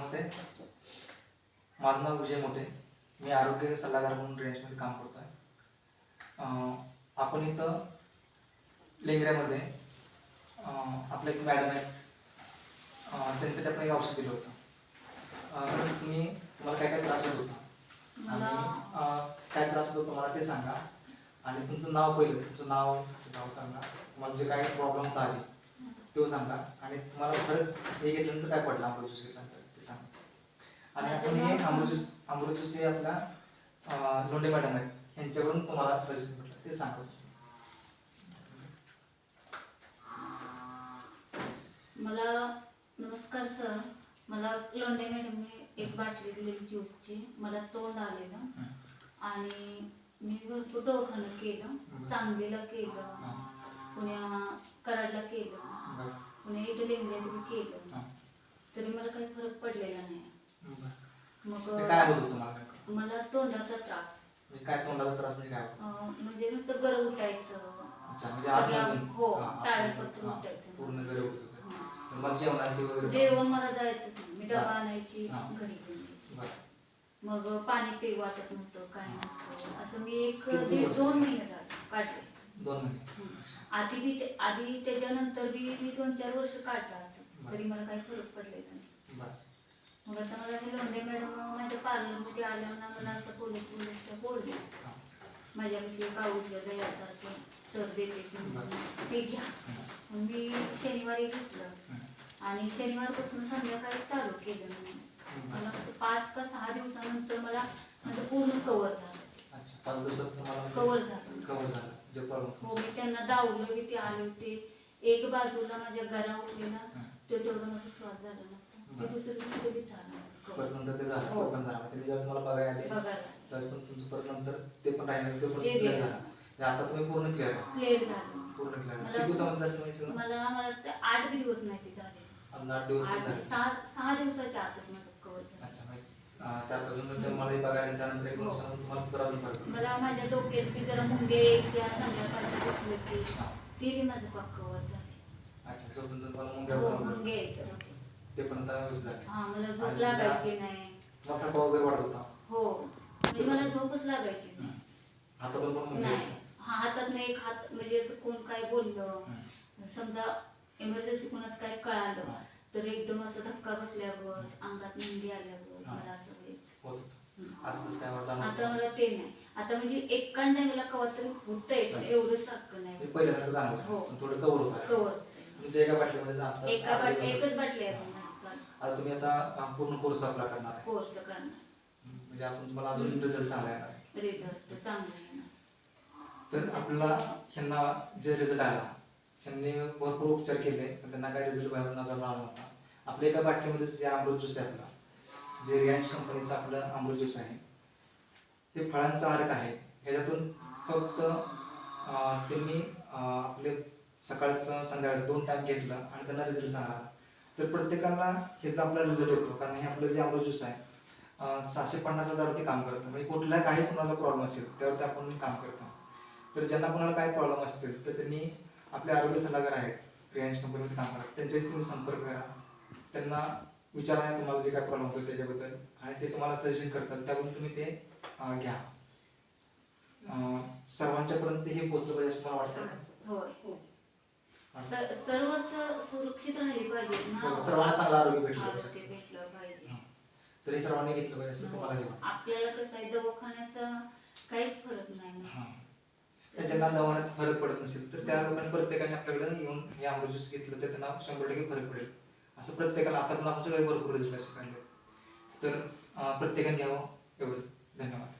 नमस्ते. माझं नाव विजय मोठे. मी आरोग्य सल्लागार म्हणून रेंजमध्ये काम करतो आहे आपण इथं लेंगऱ्यामध्ये अं, आपले एक मॅडम आहेत. त्यांच्यासाठी आपण एक औषध दिलं होतं. तर तुम्ही तुम्हाला काय काय त्रास होत होता? आणि काय त्रास होत मला ते सांगा. आणि तुमचं नाव पहिलं तुमचं नाव नाव सांगा. तुम्हाला जे काय प्रॉब्लेम होता आधी तो सांगा. आणि तुम्हाला परत हे घेतल्यानंतर काय पडलं? ज्यूस घेतल्यानंतर? ते सांगा आणि आपण हे नाव अमृत ज्यूस अमृत ज्यूस हे आपल्या अं, लोंढे मॅडम आहेत. यांच्याकडून तुम्हाला सजेशन भेटलं. ते सांगा मला नमस्कार सर मला लोंढे मॅडमने एक बाटली दिलेली ज्यूसची. मला तोंड आलेलं. आणि मी भरपूर दवाखानं केलं. सांगलीला केलं पुण्या कराडला केलं पुण्या इथं लेंगऱ्यात बी केलं तरी मला काही फरक पडलेला नाही बरं. मग ते काय होत होतं तुम्हाला नेमकं? मला तोंडाचा त्रास म्हणजे काय तोंडाचा त्रास म्हणजे काय होतं? अं, म्हणजे नुसतं गरम उठायचं अच्छा म्हणजे सगळ्या- आतमधून- हो, हां, टाळेपत्र हां, उठायचं. पूर्ण गरे होत होतं. हं. तुम्हाला जेवणाची वगैरे जेवण मला जायचंच नाही मी डबा. आणायची हां. घरी घेऊन यायची बरं. मग पाणी पे वाटत नव्हतं काय नव्हतं असं मी एक किती दीड? दोन महिने झाले काढले दोन महिने. आधी बी ते- आधी त्याच्यानंतर बी मी दोन चार वर्ष काढलं असं. तरी मला काही फरक पडलेला नाही. मग आता मला हे लोंढे मॅडम माझ्या पार्लरमध्ये आल्यावर मला असं बोलत बोलत बोलले. एक औषध आहे असं असं सर देते बरं. ते घ्या. मग मी शनिवारी घेतलं. आणि शनिवारपासून संध्याकाळी चालू केलं मी. मला पाच का सहा दिवसानंतर मला माझं पूर्ण कव्हर झालं. पाच दिवसात तुम्हाला कव्हर झालं. हो मी त्यांना दावलं की ते आले होते. एक बाजूला माझ्या गरा उठलेला. तो तेवढा माझा स्वाद झाला नव्हता ते. दुसऱ्या दिवशी कधीच झालं परत. नंतर ते झालं हो. तो पण झाला. ते ज्यावेळेस मला बघायला आले. बघायला त्यावेळेस पण तुमचं परत नंतर ते पण राहिलं ते पण म्हणजे आता तुम्ही पूर्ण क्लिअर क्लिअर झालं. पूर्ण क्लिअर मला- किती दिवसामध्ये झालं तुम्ही सगळं? मला मला वाटतं आठ दिवस नाही ते झाले. आठ दिवस पण आठ झाले. सहा सहा दिवसाच्या आतच माझं कव्हर झालं. अच्छा अं, चार पाच नंतर मला बघायला त्यानंतर एक हो. दिवसानंतर तुम्हाला परत अजून फरक पडला. मला माझ्या डोक्यात बी जरा मुंगे यायच्या की. हां. ते बी माझं पाक कव्हर झाले अच्छा तोपर्यंत तुम्हाला मुंग्या हो वगैरे मुंगे यायच्या झाले हा मला झोप आणि लागायची नाही. मग थकवा वगैरे वाढत होता. हो म्हणजे मला झोपच लागायची नाही. पण मुंग्या नाही. हा हातात नाही एक हात म्हणजे असं कोण काय बोललं. समजा इमर्जन्सी कोणाच काय कळालं हां. तर एकदम असं धक्का बसल्यावर अंगात आल्यावर हां. मला असं व्हायचं. होत होतं. आता तसं काय वाटतं आता मला ते नाही. आता म्हणजे एका टाइमला कवा तरी होतंय पण एवढं सारखं नाही. पहिल्यासारखं हो. पण थोडं कवर होत कवर तुमच्या एका बाटलीमध्ये जास्त एका बाट एकच बाटली आहे अजून माझी चालू. आता तुम्ही आता पूर्ण कोर्स आपला करणार आहे. कोर्स करणार. म्हणजे आपण तुम्हाला अजून रिझल्ट चांगला येणार आहे. रिझल्ट चांगला आहे ना तर आपल्याला ह्यांना जे रिझल्ट आला त्यांनी भरपूर उपचार केले पण त्यांना काही रिझल्ट बाहेरून नजर आला नव्हता आपल्या एका बाटलीमध्ये जे अमृत ज्यूस आहे आपला जे रिलायन्स कंपनीचं आपलं अमृत ज्यूस आहे ते फळांचं आरक आहे. ह्याच्यातून फक्त अं, त्यांनी अं, आपले सकाळचं संध्याकाळचं दोन टाइम घेतलं आणि त्यांना रिझल्ट चांगला आला तर प्रत्येकाला ह्याचा आपला रिझल्ट येतो कारण हे आपलं जे अमृत ज्यूस आहे सहाशे पन्नास हजारवरती काम करतं. म्हणजे कुठला काही कोणाला प्रॉब्लेम असेल त्यावरती आपण काम करतो. तर ज्यांना कोणाला काही प्रॉब्लेम असतील तर त्यांनी आपले आरोग्य सल्लागार आहेत क्रियांश कंपनीमध्ये काम करतात त्यांच्याशी तुम्ही संपर्क करा. त्यांना विचारा तुम्हाला जे काय प्रॉब्लेम होतो त्याच्याबद्दल आणि ते तुम्हाला सजेशन करतात. त्यावरून तुम्ही ते घ्या. सर्वांच्यापर्यंत हे पोचलं पाहिजे असं मला वाटतं. हो, हो. स- सर्वच सुरक्षित राहिले पाहिजेत ना हो, सर्वांना चांगलं आरोग्य भेटलं आरोग्य पाहिजे. भेटलं पाहिजे. तर हे सर्वांनी घेतलं पाहिजे असं तुम्हाला हे वाटतं? आपल्याला कसं आहे दवाखान्याचा काहीच फरक नाही. ना हां. तर ज्यांना दवाखान्यात फरक पडत नसेल तर त्या लोकांनी प्रत्येकाने आपल्याकडे येऊन हे ज्यूस घेतलं तर त्यांना शंभर टक्के फरक पडेल. असं प्रत्येकाला आता पण आपण सगळे भरपूर रिझल्ट असे काढले तर अं, प्रत्येकाने घ्यावं एवढंच. धन्यवाद.